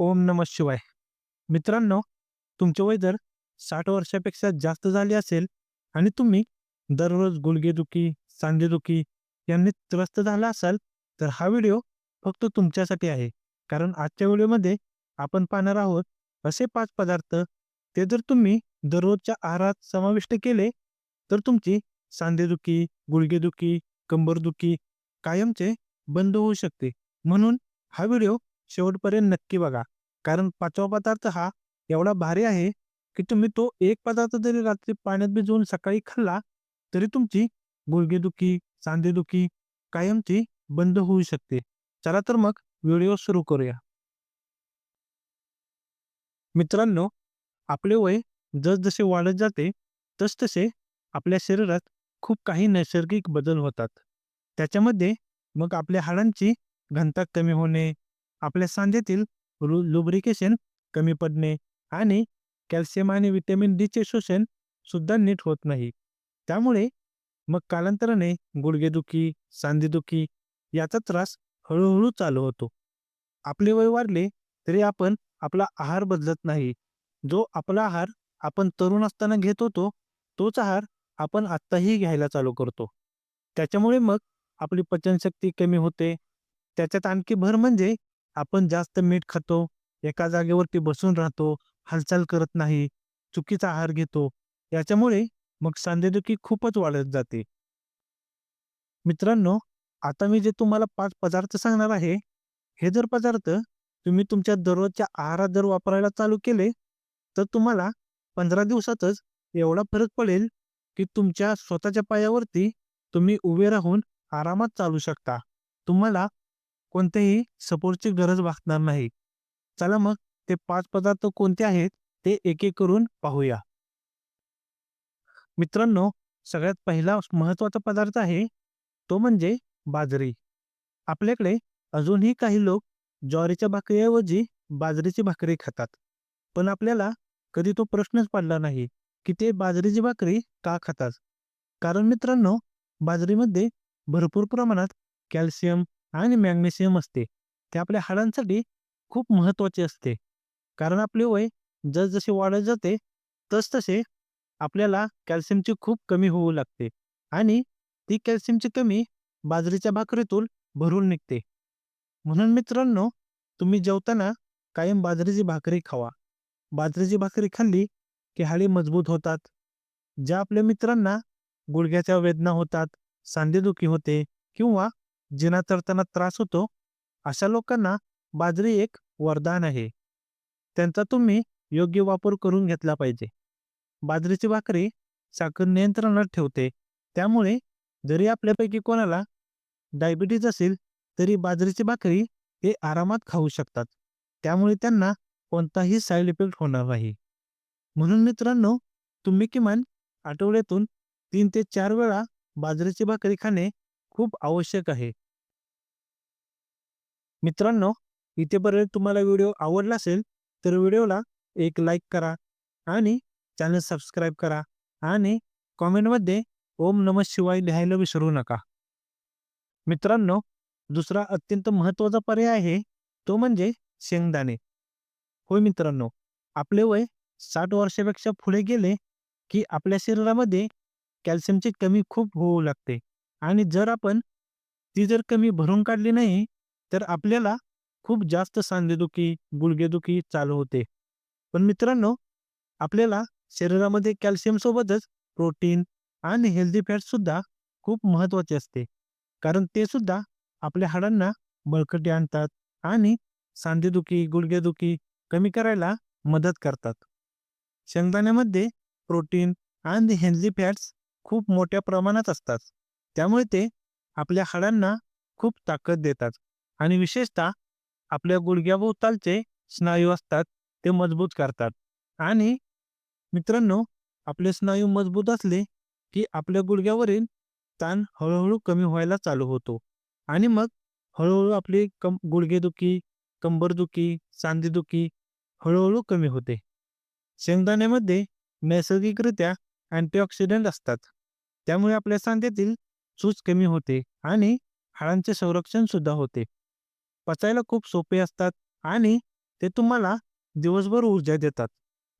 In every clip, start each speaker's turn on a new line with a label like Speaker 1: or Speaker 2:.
Speaker 1: ओम नमः शिवाय. मित्रांनो तुमचे वय जर साठ वर्षापेक्षा जास्त झाले असेल आणि तुम्ही दररोज गुडघेदुखी सांधेदुखी यांनी त्रस्त झाला असाल तर हा व्हिडिओ फक्त तुमच्यासाठी आहे. कारण आजच्या व्हिडिओमध्ये आपण पाहणार आहोत असे पाच पदार्थ ते जर तुम्ही दररोजच्या आहारात समाविष्ट केले तर तुमची सांधेदुखी गुडघेदुखी कंबरदुखी कायमचे बंद होऊ शकते. म्हणून हा व्हिडिओ शेवटपर्यंत नक्की बघा. कारण पाचवा पदार्थ हा एवढा भारी आहे की तुम्ही तो एक पदार्थ जरी रात्री पाण्यात भिजवून सकाळी खाल्ला तरी तुमची गुडघेदुखी सांधेदुखी कायमची बंद होऊ शकते. चला तर मग व्हिडिओ सुरू करूया. मित्रांनो आपले वय जसजसे वाढत जाते तसतसे आपल्या शरीरात खूप काही नैसर्गिक बदल होतात. त्याच्यामध्ये मग आपल्या हाडांची घनता कमी होणे आपल्या सांधेतील लुब्रिकेशन कमी पडणे आणि कॅल्शियम आणि व्हिटॅमिन डीचे शोषण सुद्धा नीट होत नाही. त्यामुळे मग कालांतराने गुडघेदुखी सांधेदुखी याचा त्रास हळूहळू चालू होतो. आपले वय वाढले तरी आपण आपला आहार बदलत नाही. जो आपला आहार आपण तरुण असताना घेत होतो तोच आहार आपण आत्ताही घ्यायला चालू करतो. त्याच्यामुळे मग आपली पचनशक्ती कमी होते. त्याच्यात आणखी भर म्हणजे आपण जास्त मीठ खातो एका जागेवरती बसून राहतो हालचाल करत नाही चुकीचा आहार घेतो याच्यामुळे मग सांधेदुखी खूपच वाढत जाते. मित्रांनो आता मी जे तुम्हाला पाच पदार्थ सांगणार आहे हे जर पदार्थ तुम्ही तुमच्या दररोजच्या आहारात जर वापरायला चालू केले तर तुम्हाला पंधरा दिवसातच एवढा फरक पडेल की तुमच्या स्वतःच्या पायावरती तुम्ही उभे राहून आरामात चालू शकता. तुम्हाला कोणत्याही सपोर्टची गरज भासणार नाही. चला मग ते पाच पदार्थ कोणते आहेत ते एक एक करून पाहूया. मित्रांनो सगळ्यात पहिला महत्त्वाचा पदार्थ आहे तो म्हणजे बाजरी. आपल्याकडे अजूनही काही लोक ज्वारीच्या भाकरीऐवजी बाजरीची भाकरी खातात. पण आपल्याला कधी तो प्रश्नच पडला नाही की ते बाजरीची भाकरी का खातात? कारण मित्रांनो बाजरीमध्ये भरपूर प्रमाणात कॅल्शियम आणि मॅग्नेशियम असते. ते आपल्या हाडांसाठी खूप महत्त्वाचे असते. कारण आपले वय जसजसे वाढत जाते तसतसे आपल्याला कॅल्शियमची खूप कमी होऊ लागते आणि ती कॅल्शियमची कमी बाजरीच्या भाकरीतून भरून निघते. म्हणून मित्रांनो तुम्ही जेवताना कायम बाजरीची भाकरी खावा. बाजरीची भाकरी खाल्ली की हाडी मजबूत होतात ज्या आपल्या मित्रांना गुडघ्याच्या वेदना होतात सांधेदुखी होते किंवा जिना चढताना त्रास होतो अशा लोकांना बाजरी एक वरदान आहे. त्यांचा तुम्ही योग्य वापर करून घेतला पाहिजे. बाजरीची भाकरी साखर नियंत्रणात ठेवते. त्यामुळे जरी आपल्यापैकी कोणाला डायबिटीज असेल तरी बाजरीची भाकरी हे आरामात खाऊ शकतात. त्यामुळे त्यांना कोणताही साईड इफेक्ट होणार नाही. म्हणून मित्रांनो तुम्ही किमान आठवड्यातून तीन ते चार वेळा बाजरीची भाकरी खाणे खूप आवश्यक आहे. मित्रांनो इथेपर्यंत तुम्हाला व्हिडिओ आवडला असेल तर व्हिडिओला एक लाईक करा आणि चॅनल सबस्क्राईब करा आणि कॉमेंटमध्ये ओम नम शिवाय लिहायला विसरू नका. मित्रांनो दुसरा अत्यंत महत्त्वाचा पर्याय आहे तो म्हणजे शेंगदाणे. होय मित्रांनो आपले वय साठ वर्षापेक्षा पुढे गेले की आपल्या शरीरामध्ये कॅल्शियमची कमी खूप होऊ लागते आणि जर आपण ती जर कमी भरून काढली नाही तर आपल्याला खूप जास्त सांधेदुखी गुडघेदुखी चालू होते. पण मित्रांनो आपल्याला शरीरामध्ये कॅल्शियम सोबतच प्रोटीन आणि हेल्दी फॅट सुद्धा खूप महत्त्वाचे असते. कारण ते सुद्धा आपल्या हाडांना बळकटी आणतात आणि सांधेदुखी गुडघेदुखी कमी करायला मदत करतात. शेंगदाण्यामध्ये प्रोटीन आणि हेल्दी फॅट्स खूप मोठ्या प्रमाणात असतात. त्यामुळे ते आपल्या हाडांना खूप ताकद देतात. आणि विशेषतः आपल्या गुडघ्याभोवतालचे स्नायू असतात ते मजबूत करतात. आणि मित्रांनो आपले स्नायू मजबूत असले की आपल्या गुडघ्यावरील ताण हळूहळू कमी व्हायला चालू होतो. आणि मग हळूहळू आपली कम गुडघेदुखी कंबरदुखी सांधेदुखी हळूहळू कमी होते. शेंगदाण्यामध्ये नैसर्गिकरित्या अँटीऑक्सिडंट असतात. त्यामुळे आपल्या सांधेतील चूज कमी होते आणि हाडांचे संरक्षण सुद्धा होते. पचायला खूप सोपे असतात आणि ते तुम्हाला दिवसभर ऊर्जा देतात.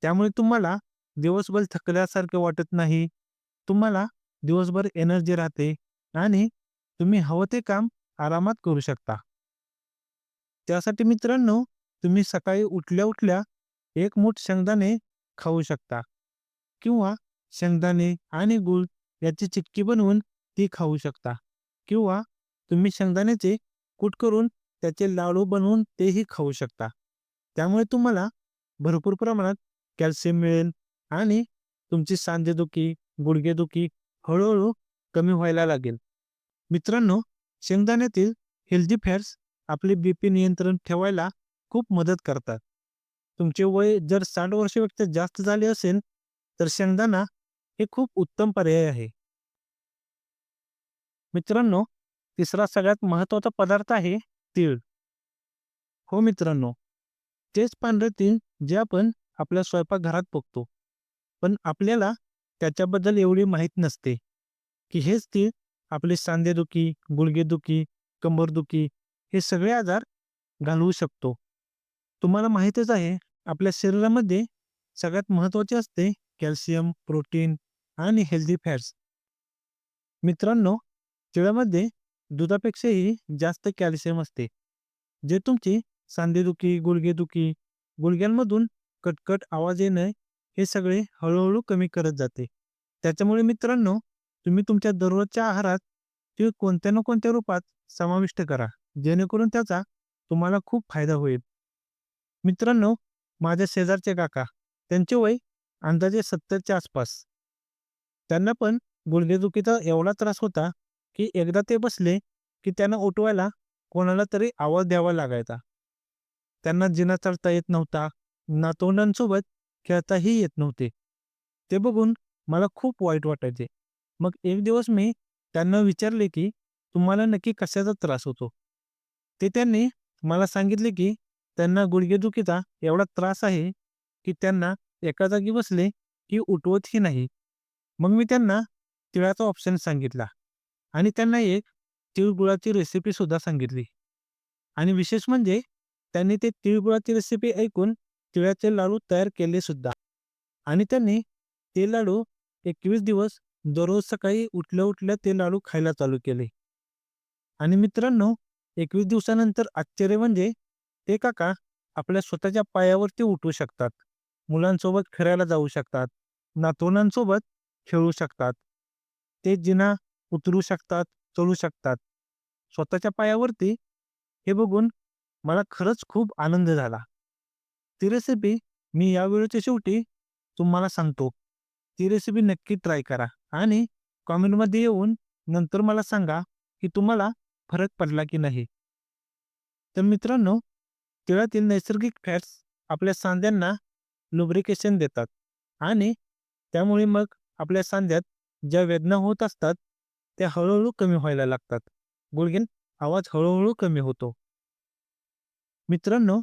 Speaker 1: त्यामुळे तुम्हाला दिवसभर थकल्यासारखे वाटत नाही तुम्हाला दिवसभर एनर्जी राहते आणि तुम्ही हवं ते काम आरामात करू शकता. त्यासाठी मित्रांनो तुम्ही सकाळी उठल्या उठल्या एक मूठ शेंगदाणे खाऊ शकता किंवा शेंगदाणे आणि गुळ याची चिक्की बनवून ती खाऊ शकता किंवा तुम्ही शेंगदाण्याचे कूट करून त्याचे लाडू बनवून तेही खाऊ शकता. त्यामुळे तुम्हाला भरपूर प्रमाणात कॅल्शियम मिळेल आणि तुमची सांधेदुखी गुडघेदुखी हळूहळू कमी व्हायला लागेल. मित्रांनो शेंगदाण्यातील हेल्दी फॅट्स आपले बी पी नियंत्रण ठेवायला खूप मदत करतात. तुमचे वय जर साठ वर्षापेक्षा जास्त झाले असेल तर शेंगदाणा हे खूप उत्तम पर्याय आहे. मित्रांनो तिसरा सगळ्यात महत्त्वाचा पदार्थ आहे तीळ हो मित्रांनो तेच पांढरे तीळ जे आपण आपल्या स्वयंपाकघरात बघतो पण आपल्याला त्याच्याबद्दल एवढी माहीत नसते की हेच तीळ आपली सांधेदुखी गुडघेदुखी कंबरदुखी हे सगळे आजार घालवू शकतो. तुम्हाला माहीतच आहे आपल्या शरीरामध्ये सगळ्यात महत्त्वाचे असते कॅल्शियम प्रोटीन आणि हेल्दी फॅट्स. मित्रांनो तिळामध्ये दुधापेक्षाही जास्त कॅल्शियम असते जे तुमची सांधेदुखी गुडघेदुखी गुडघ्यांमधून कटकट आवाज येणं हे सगळे हळूहळू कमी करत जाते. त्याच्यामुळे मित्रांनो तुम्ही तुमच्या दररोजच्या आहारात ते कोणत्या ना कोणत्या रूपात समाविष्ट करा जेणेकरून त्याचा तुम्हाला खूप फायदा होईल. मित्रांनो माझ्या शेजारचे काका त्यांचे वय अंदाजे सत्तरच्या आसपास. त्यांना पण गुडघेदुखीचा एवढा त्रास होता की एकदा ते बसले की त्यांना उठवायला कोणाला तरी आवाज द्यावा लागायचा. त्यांना जिना चढता येत नव्हता नातोंडांसोबत खेळताही येत नव्हते. ते बघून मला खूप वाईट वाटायचे. मग एक दिवस मी त्यांना विचारले की तुम्हाला नक्की कशाचा त्रास होतो? ते त्यांनी मला सांगितले की त्यांना गुडघेदुखीचा एवढा त्रास आहे की त्यांना एका जागी बसले की उठवतही नाही. मग मी त्यांना तिळाचा ऑप्शन सांगितला. आणि त्यांना एक तिळगुळाची रेसिपी सुद्धा सांगितली. आणि विशेष म्हणजे त्यांनी ते तिळगुळाची रेसिपी ऐकून तिळाचे लाडू तयार केले सुद्धा. आणि त्यांनी ते लाडू एकवीस दिवस दररोज सकाळी उठल्या उठल्या ते लाडू खायला चालू केले. आणि मित्रांनो एकवीस दिवसानंतर आश्चर्य म्हणजे ते काका आपल्या स्वतःच्या पायावरती उठू शकतात. मुलांसोबत फिरायला जाऊ शकतात. नातवंडांसोबत खेळू शकतात. ते जिना उतरू शकतात चढू शकतात. स्वतःच्या पायावरती हे बघून मला खरंच खूप आनंद झाला. ती रेसिपी मी या वेळेच्या शेवटी तुम्हाला सांगतो. ती रेसिपी नक्की ट्राय करा आणि कॉमेंटमध्ये येऊन नंतर मला सांगा की तुम्हाला फरक पडला की नाही. तर मित्रांनो तिळातील नैसर्गिक फॅट्स आपल्या सांध्यांना लुब्रिकेशन देतात आणि त्यामुळे मग आपल्या सांध्यात ज्या वेदना होत असतात त्या हळूहळू कमी व्हायला लागतात. गुडघ्यात आवाज हळूहळू कमी होतो. मित्रांनो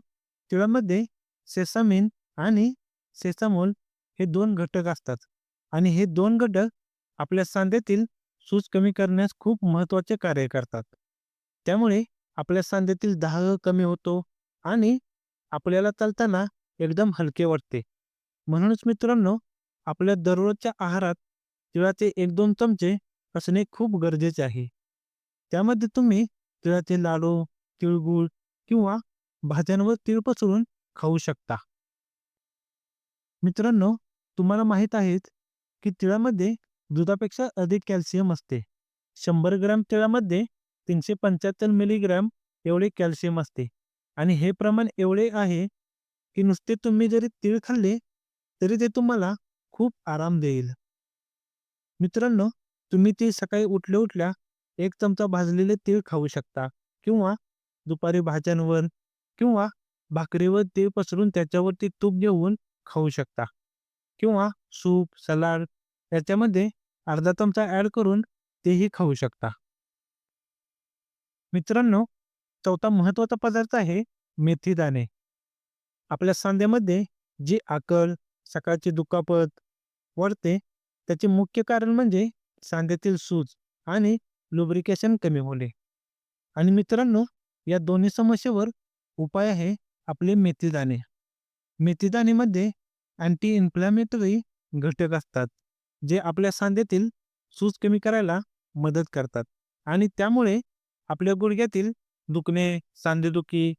Speaker 1: तिळामध्ये सेसामिन आणि सेसामोल हे दोन घटक असतात आणि हे दोन घटक आपल्या सांध्यातील सूज कमी करण्यास खूप महत्त्वाचे कार्य करतात. त्यामुळे आपल्या सांध्यातील दाह कमी होतो आणि आपल्याला चालताना एकदम हलके वाटते. म्हणूनच मित्रांनो आपल्या दररोजच्या आहारात तिळाचे एक दोन चमचे असणे खूप गरजेचे आहे. त्यामध्ये तुम्ही तिळाचे लाडू तिळगुळ किंवा भाज्यांवर तीळ पसरून खाऊ शकता. मित्रांनो तुम्हाला माहीत आहेत की तिळामध्ये दुधापेक्षा अधिक कॅल्शियम असते. शंभर ग्रॅम तिळामध्ये तीनशे पंच्याहत्तर मिलीग्रॅम एवढे कॅल्शियम असते. आणि हे प्रमाण एवढे आहे की नुसते तुम्ही जरी तीळ खाल्ले तरी ते तुम्हाला खूप आराम देईल. मित्रांनो तुम्ही ते सकाळी उठल्या उठल्या एक चमचा भाजलेले तीळ खाऊ शकता किंवा दुपारी भाज्यांवर किंवा भाकरीवर तीळ पसरून त्याच्यावरती तूप घेऊन खाऊ शकता किंवा सूप सलाड याच्यामध्ये अर्धा चमचा ॲड करून तेही खाऊ शकता. मित्रांनो चौथा महत्त्वाचा पदार्थ आहे मेथी दाणे. आपल्या सांध्यामध्ये जी आकल सकाळची दुखापत वाढते त्याचे मुख्य कारण म्हणजे सांध्यातील सूज आणि लुब्रिकेशन कमी होणे. आणि मित्रांनो या दोन्ही समस्येवर उपाय आहे आपले मेथीदाणे. मेथीदाणेमध्ये अँटी इन्फ्लॅमेटरी घटक असतात जे आपल्या सांध्यातील सूज कमी करायला मदत करतात आणि त्यामुळे आपल्या गुडघ्यातील दुखणे सांधेदुखी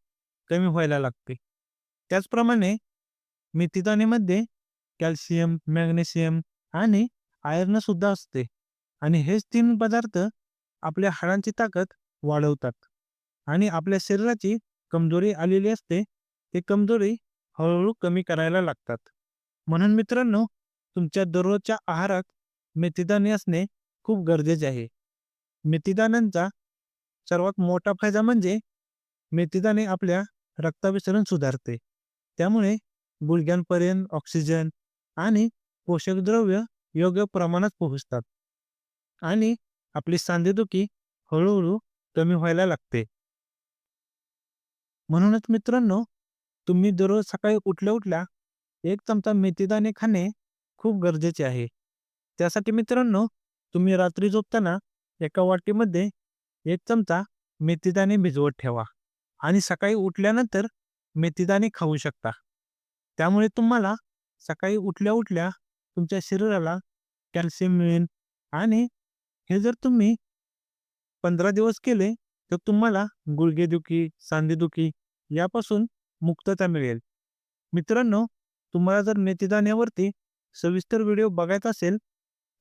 Speaker 1: कमी व्हायला लागते. त्याचप्रमाणे मेथीदाणेमध्ये कॅल्शियम मॅग्नेशियम आणि आयर्न सुद्धा असते. आणि हेच तीन पदार्थ आपल्या हाडांची ताकद वाढवतात. आणि आपल्या शरीराची कमजोरी आलेली असते ते कमजोरी हळूहळू कमी करायला लागतात. म्हणून मित्रांनो तुमच्या दररोजच्या आहारात मेथीदाणे असणे खूप गरजेचे आहे. मेथीदाण्यांचा सर्वात मोठा फायदा म्हणजे मेथीदाणे आपल्या रक्ताभिसरण सुधारते. त्यामुळे गुडघ्यांपर्यंत ऑक्सिजन आणि पोषक द्रव्य योग्य प्रमाणात पोहोचतात. आणि आपली सांधेदुखी हळूहळू कमी व्हायला लागते. म्हणूनच मित्रांनो तुम्ही दररोज सकाळी उठल्या उठल्या एक चमचा मेथीदाणे खाणे खूप गरजेचे आहे. त्यासाठी मित्रांनो तुम्ही रात्री झोपताना एका वाटीमध्ये एक चमचा मेथीदाणे भिजवत ठेवा आणि सकाळी उठल्यानंतर मेथीदाणे खाऊ शकता. त्यामुळे तुम्हाला सकाळी उठल्या उठल्या तुमच्या शरीराला कॅल्शियम मिळेल आणि हे जर तुम्ही पंधरा दिवस केले तर तुम्हाला गुडघेदुखी सांधेदुखी यापासून मुक्तता मिळेल. मित्रांनो तुम्हाला जर मेथीदाण्यावरती सविस्तर व्हिडिओ बघायचा असेल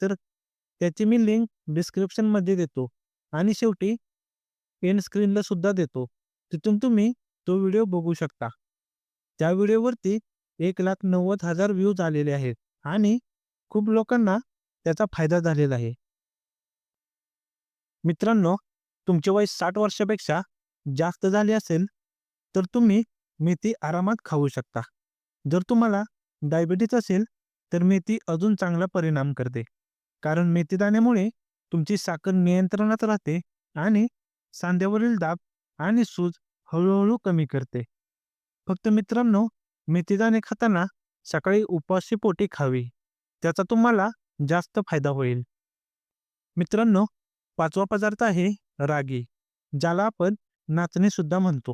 Speaker 1: तर त्याची मी लिंक डिस्क्रिप्शनमध्ये देतो आणि शेवटी एन स्क्रीनला सुद्धा देतो. तिथून तुम्ही तो व्हिडिओ बघू शकता. त्या व्हिडिओवरती एक लाख नव्वद हजार व्ह्यूज आलेले आहेत आणि खूप लोकांना त्याचा फायदा झालेला आहे. मित्रांनो तुमचे वय साठ वर्षापेक्षा जास्त झाले असेल तर तुम्ही मेथी आरामात खाऊ शकता. जर तुम्हाला डायबिटीज असेल तर मेथी अजून चांगला परिणाम करते. कारण मेथीदाण्यामुळे तुमची साखर नियंत्रणात राहते आणि सांध्यावरील दाब आणि सूज हळूहळू कमी करते. फक्त मित्रांनो मेथीदाणे खाताना सकाळी उपाशी पोटी खावी. त्याचा तुम्हाला जास्त फायदा होईल. मित्रांनो पाचवा पदार्थ आहे रागी ज्याला आपण नाचणी सुद्धा म्हणतो.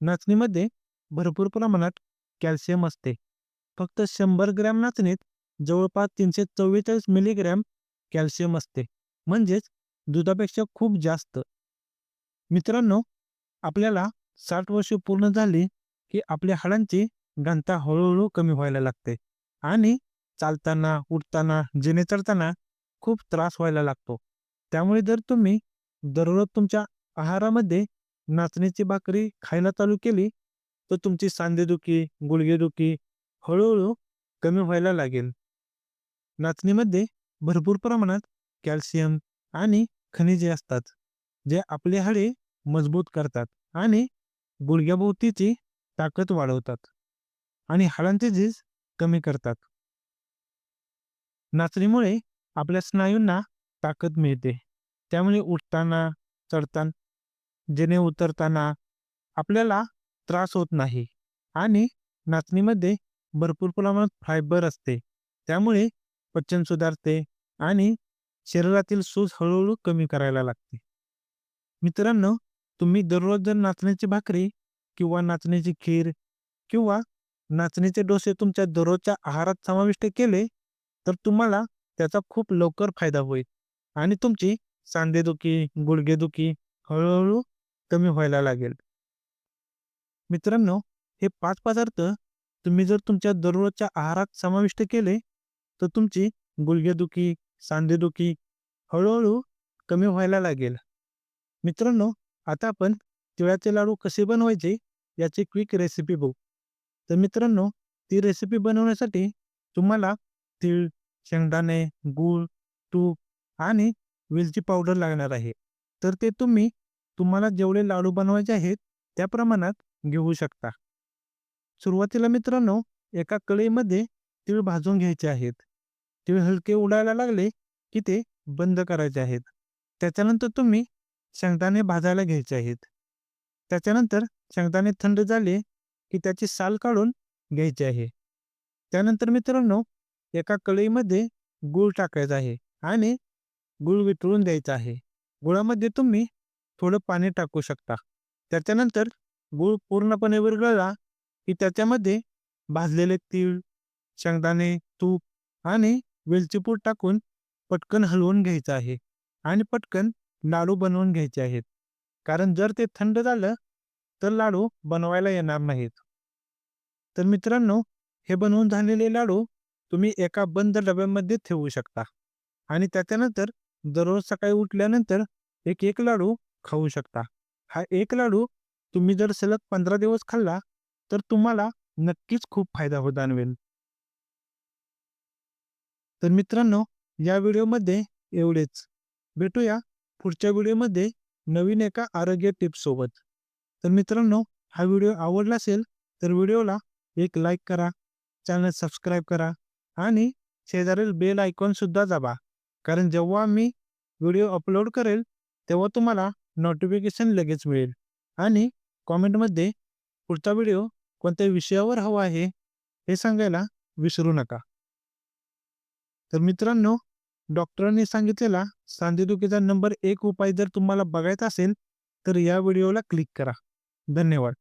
Speaker 1: नाचणीमध्ये भरपूर प्रमाणात कॅल्शियम असते. फक्त शंभर ग्रॅम नाचणीत जवळपास तीनशे चव्वेचाळीस मिलीग्रॅम कॅल्शियम असते. म्हणजेच दुधापेक्षा खूप जास्त. मित्रांनो आपल्याला साठ वर्ष पूर्ण झाली की आपल्या हाडांची घनता हळूहळू कमी व्हायला लागते. आणि चालताना उठताना जेणे चढताना खूप त्रास व्हायला लागतो. त्यामुळे जर तुम्ही दररोज तुमच्या आहारामध्ये नाचणीची भाकरी खायला चालू केली तर तुमची सांधेदुखी गुडघेदुखी हळूहळू कमी व्हायला लागेल. नाचणीमध्ये भरपूर प्रमाणात कॅल्शियम आणि खनिजे असतात जे आपले हाडे मजबूत करतात आणि गुडघ्याभोवतीची ताकद वाढवतात आणि हाडांचे झीज कमी करतात. नाचणीमुळे आपल्या स्नायूंना ताकद मिळते. त्यामुळे उठताना चढताना जेणे उतरताना आपल्याला त्रास होत नाही आणि नाचणीमध्ये भरपूर प्रमाणात फायबर असते. त्यामुळे पचन सुधारते आणि शरीरातील सूज हळूहळू कमी करायला लागते. मित्रांनो तुम्ही दररोज जर नाचण्याची भाकरी किंवा नाचण्याची खीर किंवा नाचणीचे डोसे तुमच्या दररोजच्या आहारात समाविष्ट केले तर तुम्हाला त्याचा खूप लवकर फायदा होईल. आणि तुमची सांधेदुखी गुडघेदुखी हळूहळू कमी व्हायला लागेल. मित्रांनो हे पाच पदार्थ तुम्ही जर तुमच्या दररोजच्या आहारात समाविष्ट केले तर तुमची गुडघेदुखी सांधेदुखी हळूहळू कमी व्हायला लागेल. मित्रांनो आता आपण तिळाचे लाडू कसे बनवायचे याची क्विक रेसिपी बघू. तर मित्रांनो ती रेसिपी बनवण्यासाठी तुम्हाला तीळ शेंगदाणे गूळ तूप आणि वेलची पावडर लागणार आहे. तर ते तुम्ही तुम्हाला जेवढे लाडू बनवायचे आहेत त्या प्रमाणात घेऊ शकता. सुरुवातीला मित्रांनो एका कढईमध्ये तीळ भाजून घ्यायचे आहेत. तीळ हलके उडायला लागले की ते बंद करायचे आहेत. त्याच्यानंतर तुम्ही शेंगदाणे भाजायला घ्यायचे आहेत. त्याच्यानंतर शेंगदाणे थंड झाले की त्याची साल काढून घ्यायची आहे. त्यानंतर मित्रांनो एका कढईमध्ये गूळ टाकायचा आहे आणि गूळ वितळून द्यायचा आहे. गुळामध्ये तुम्ही थोडं पाणी टाकू शकता. त्याच्यानंतर गूळ पूर्णपणे विरघळला की त्याच्यामध्ये भाजलेले तीळ शेंगदाणे तूप आणि वेलचीपूर टाकून पटकन हलवून घ्यायचं आहे आणि पटकन लाडू बनवून घ्यायचे आहेत. कारण जर ते थंड झालं तर लाडू बनवायला येणार नाहीत. तर मित्रांनो हे बनवून झालेले लाडू तुम्ही एका बंद डब्यामध्ये ठेवू शकता आणि त्याच्यानंतर दररोज सकाळी उठल्यानंतर एक एक लाडू खाऊ शकता. हा एक लाडू तुम्ही जर सलग पंधरा दिवस खाल्ला तर तुम्हाला नक्कीच खूप फायदा होत जाणवेल. तर मित्रांनो या व्हिडिओमध्ये एवढेच. भेटूया पुढच्या व्हिडिओमध्ये नवीन एका आरोग्य टिप्स सोबत. तर मित्रांनो हा व्हिडिओ आवडला असेल तर व्हिडिओला एक लाईक करा चॅनल सबस्क्राईब करा आणि शेजारील बेल आयकॉन सुद्धा दाबा. कारण जेव्हा मी व्हिडिओ अपलोड करेल तेव्हा तुम्हाला नोटिफिकेशन लगेच मिळेल. आणि कॉमेंटमध्ये पुढचा व्हिडिओ कोणत्या विषयावर हवा आहे? हे सांगायला विसरू नका. तर मित्रांनो डॉक्टरांनी सांगितलेला सांधेदुखीचा नंबर एक उपाय जर तुम्हाला बघायचा असेल तर या व्हिडिओला क्लिक करा. धन्यवाद.